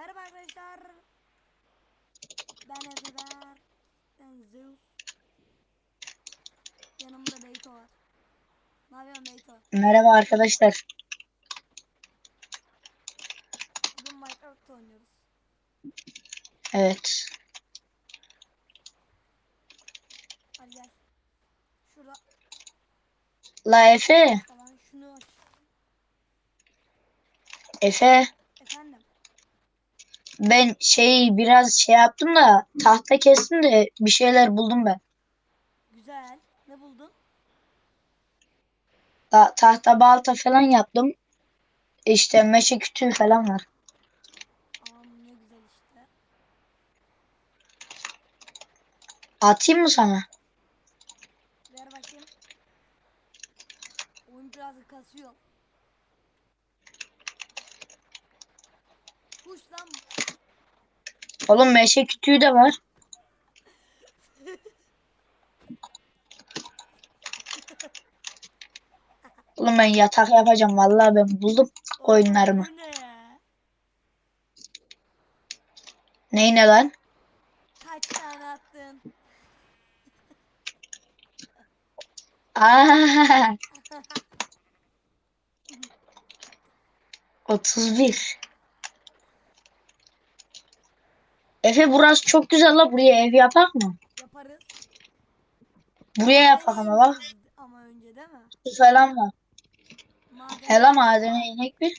Merhaba arkadaşlar. Ben Ezeber. Ben Zeus. Yanımda Beyto var. Ne yapıyorsun Beyto? Merhaba arkadaşlar. Bugün Minecraft oynuyoruz. Evet. Hadi gel. Şurada La Efe. falan şunu aç. Efe. Ben şey biraz şey yaptım da tahta kestim de bir şeyler buldum ben. Güzel. Ne buldun? Ta- tahta balta falan yaptım. İşte meşe kütüğü falan var. Aman ne güzel işte. Atayım mı sana? Ver bakayım. Oyun biraz kasıyor. Kuş lan. Oğlum meşe kütüğü de var. Oğlum ben yatak yapacağım. Vallahi ben buldum koyunlarımı. Bu ne lan? Kaç tane attın? Aa, 31. Efe burası çok güzel la. Buraya ev yapak mı? Yaparız. Buraya yapak ama bak. Ama önce değil mi? Su falan var. Maden. Hele madene inek bir.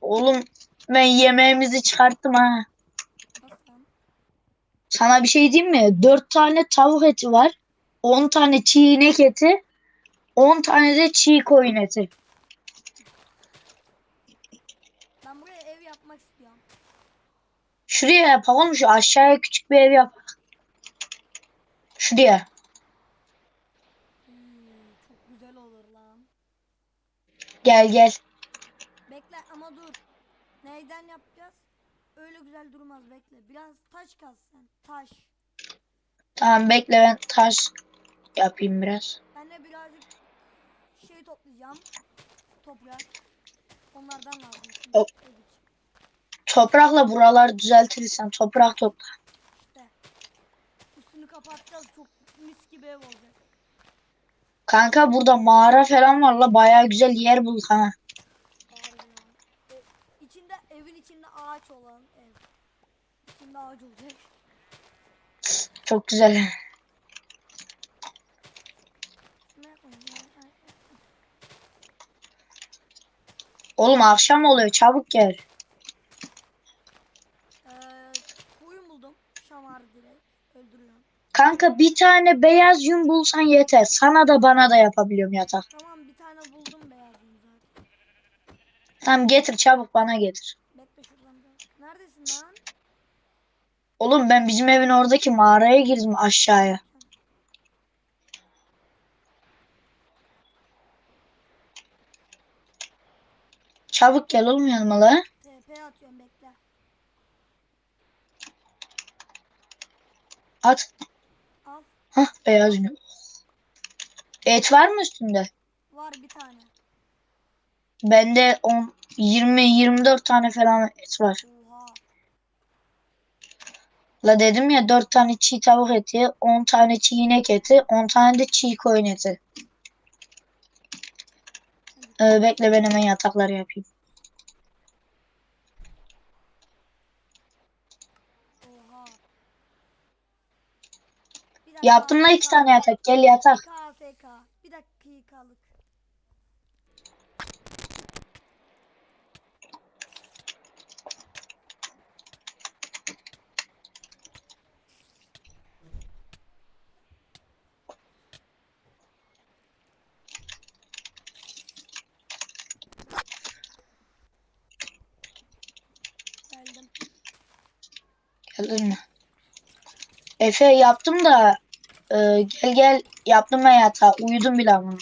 Oğlum ben yemeğimizi çıkarttım ha. Sana bir şey diyeyim mi? 4 tane tavuk eti var. 10 tane çiğ inek eti. 10 tane de çiğ koyun eti. Ben buraya ev yapmak istiyorum. Şuraya yapalım şu aşağıya küçük bir ev yap. Şuraya. Hmm, çok güzel olur lan. Gel gel. Bekle ama dur. Neyden yapacağız? Öyle güzel durmaz bekle. Biraz taş kaz sen. Taş. Tamam bekle ben taş yapayım biraz. Ben de birazcık şey toplayacağım. Toprak. Onlardan lazım. ev için. Toprakla buraları düzeltirsen toprak topla. İşte. Üstünü kapatacağız. Çok mis gibi ev olacak. Kanka burada mağara falan var la bayağı güzel yer bulduk ha. E, içinde evin içinde ağaç olan ev. İçinde ağaç olacak. Çok güzel. Ne yapayım ya? Ay, Oğlum akşam oluyor çabuk gel. Ee, koyun buldum. Şamar direkt. Öldürüyorum. Kanka bir tane beyaz yün bulsan yeter. Sana da bana da yapabiliyorum yatak. Tamam bir tane buldum beyazını zaten. Tamam getir çabuk bana getir. Bekle şuradan biraz. Neredesin lan? Oğlum ben bizim evin oradaki mağaraya girdim aşağıya. Çabuk gel oğlum yanıma la. TP atıyorum bekle. At. Al. Hah beyaz yün. Et var mı üstünde? Var bir tane. Bende 10 20 24 tane falan et var. Oha. La dedim ya 4 tane çiğ tavuk eti, 10 tane çiğ inek eti, 10 tane de çiğ koyun eti. Ee, bekle ben hemen yatakları yapayım. Oha. Yaptım la iki tane yatak. Gel yatak. AFK AFK. Bir dakikalık. Geldim. Mi? Efe yaptım da e, gel gel yaptım yatağı. Uyudum bile ama.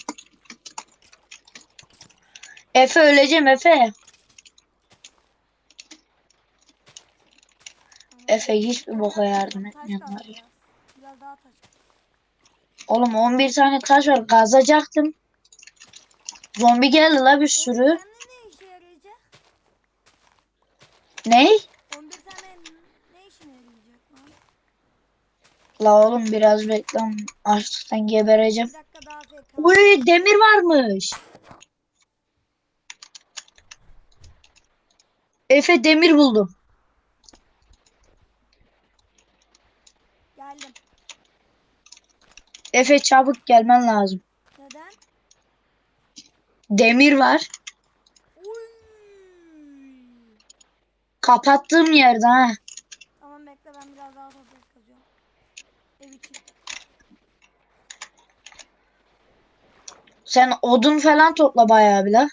Efe öleceğim Efe. Efe hiçbir boka yardım taş etmiyor lazım var ya. Oğlum 11 tane taş var. Kazacaktım. Zombi geldi la bir sürü. Ne işe yarayacak? Ney? 11 tane ne işine yarayacak lan? La oğlum biraz bekle. Açlıktan gebereceğim. Uy demir varmış. Efe demir buldum. Geldim. Efe çabuk gelmen lazım. Neden? Demir var. Uy. Kapattığım yerde ha. Tamam bekle ben biraz daha toprak kazıyorum. Ev için. Sen odun falan topla bayağı bile.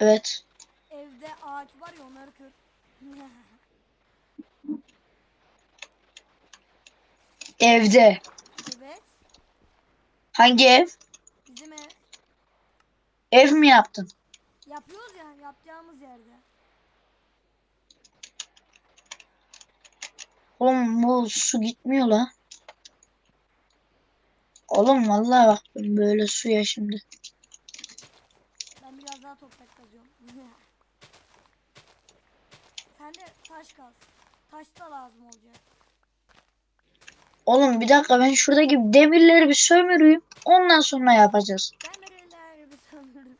Evet. Evde ağaç var ya onları kır. Evde. evet. Hangi ev? Bizim ev. Ev mi yaptın? Yapıyoruz ya yapacağımız yerde. Oğlum bu su gitmiyor la. Oğlum vallahi bak ben böyle suya şimdi. Ben biraz daha toprak kazıyorum. Sen de taş kaz. Taş da lazım olacak. Oğlum bir dakika ben şuradaki demirleri bir sömüreyim. Ondan sonra yapacağız. Ben nereler bir sanırım.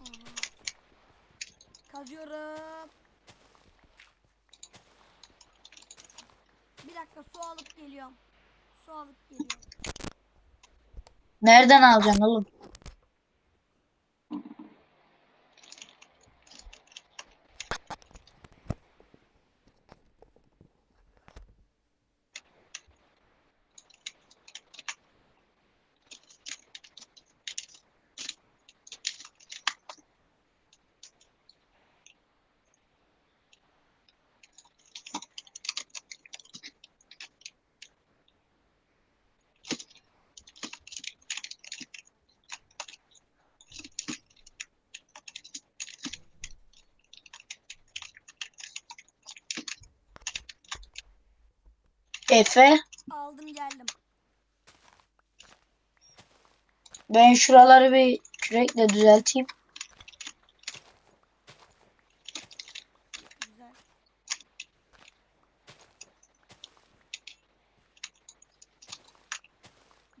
Aha. Kazıyorum. Bir dakika su alıp geliyorum. Su alıp geliyorum. Nereden alacaksın oğlum? Efe Aldım geldim. ben şuraları bir kürekle düzelteyim. Güzel.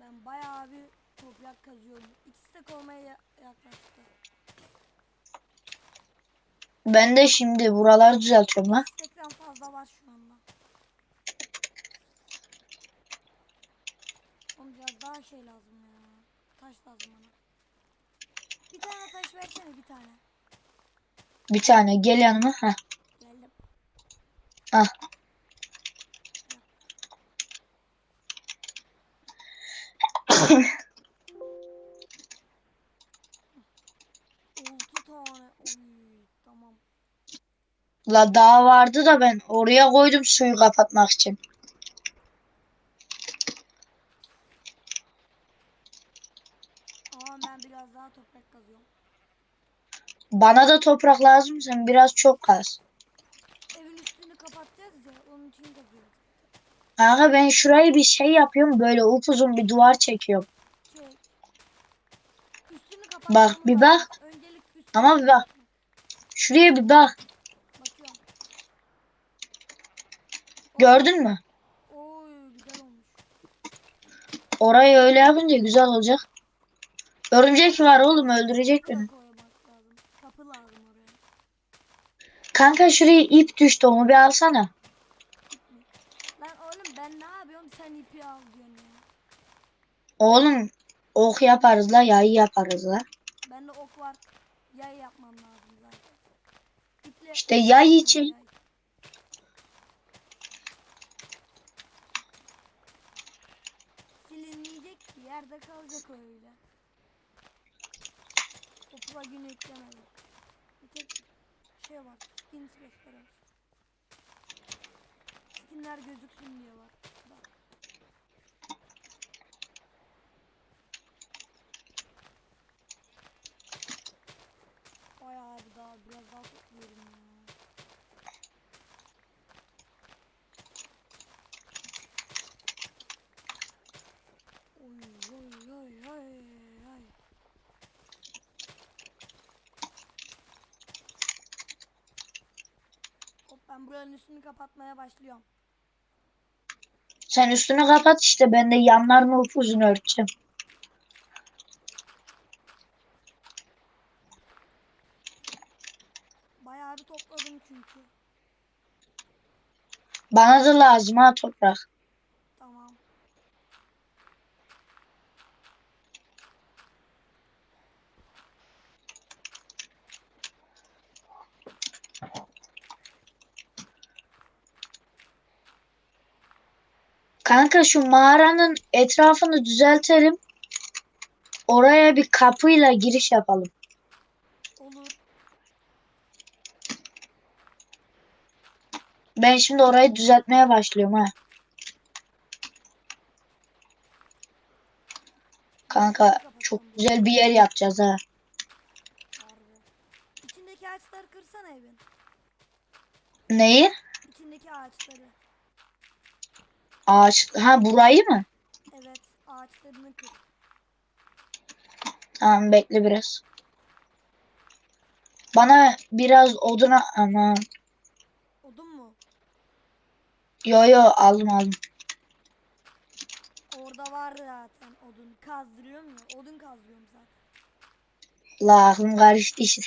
Ben bayağı bir toprak kazıyorum. İkisi de olmaya ya- yaklaştı. Ben de şimdi buraları düzeltiyorum. Tekrar fazla var şu. Oğlum biraz daha şey lazım ya. Taş lazım bana. Bir tane taş versene bir tane. Bir tane gel yanıma. Heh. Geldim. Ah. Altı tane. Oy tamam. La daha vardı da ben oraya koydum suyu kapatmak için. Ama ben biraz daha toprak kazıyorum. Bana da toprak lazım. Sen biraz çok kaz. Evin üstünü kapatacağız ya onun için kazıyorum. Kanka ben şurayı bir şey yapıyorum. Böyle upuzun bir duvar çekiyorum. Şey. Üstünü Bak, bir bak. Öncelik üstünü Ama bir bak. Şuraya bir bak. Bakıyorum. Gördün mü? Oy güzel olmuş. Orayı öyle yapınca güzel olacak. Örümcek var oğlum öldürecek beni. Kapı lazım. Oraya. Kanka şuraya ip düştü onu bir alsana. Lan oğlum ben ne yapıyorum sen ipi al diyorsun ya. Oğlum ok yaparız la yayı yaparız la. Bende ok var. Yay yapmam lazım zaten. İple İşte yay için. Silinmeyecek ki yerde kalacak öyle. O plugin yüklemedim. Bir tek şey var. Skins gösterir. Skinler gözüksün diye var. Bak. Bayağı bir daha biraz daha topluyorum ya. Ben buranın üstünü kapatmaya başlıyorum. Sen üstünü kapat işte ben de yanlarını upuzun örteceğim. Bayağı bir topladım çünkü. Bana da lazım ha toprak. Tamam. Kanka şu mağaranın etrafını düzeltelim. Oraya bir kapıyla giriş yapalım. Olur. Ben şimdi orayı düzeltmeye başlıyorum ha. Kanka çok güzel bir yer yapacağız ha. İçindeki ağaçları kırsana evin. Neyi? İçindeki ağaçları. Ağaç. Ha burayı mı? Evet ağaçlarını kır. Tamam bekle biraz. Bana biraz oduna ama Odun mu? yo yo aldım aldım. Orada var zaten odun. Kazdırıyorum ya. Odun kazdırıyorum zaten. La aklım karıştı işte.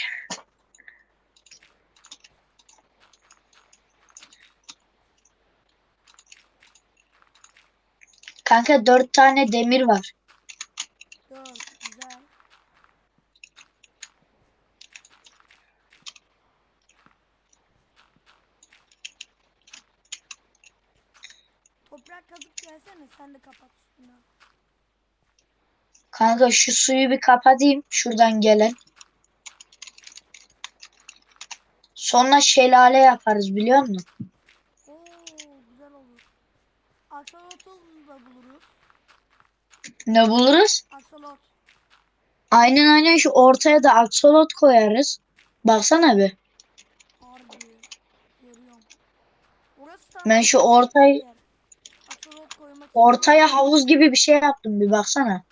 Kanka dört tane demir var. Dört. Güzel. Toprak kazıp gelsene sen de kapat. Kanka şu suyu bir kapatayım şuradan gelen. Sonra şelale yaparız biliyor musun? Oo güzel olur. Buluruz. Ne buluruz? Aksolot. Aynen aynen şu ortaya da aksolot koyarız. Baksana bir. Harbi. Görüyorum. Orası tam Ben şu yer. Aksolot koymak Ortaya havuz gibi bir şey yaptım bir baksana.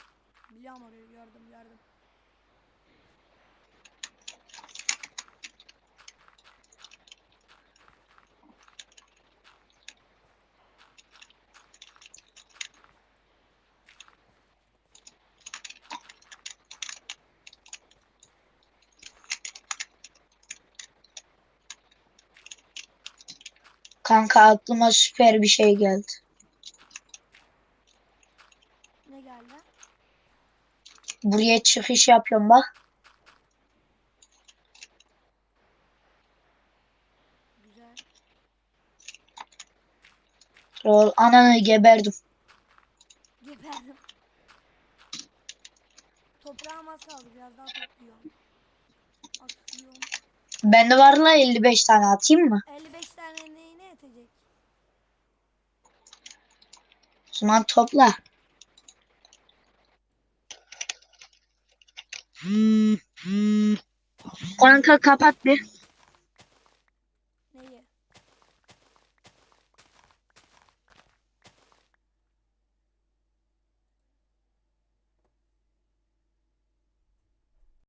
Kanka aklıma süper bir şey geldi. Ne geldi? Buraya çıkış yapıyorum bak. Güzel. Lol, ananı geberdim. Geberdim. Toprağım az kaldı. Biraz daha topluyorum. Atıyorum. Bende var la 55 tane atayım mı? 55 zaman topla. Kanka kapat bir.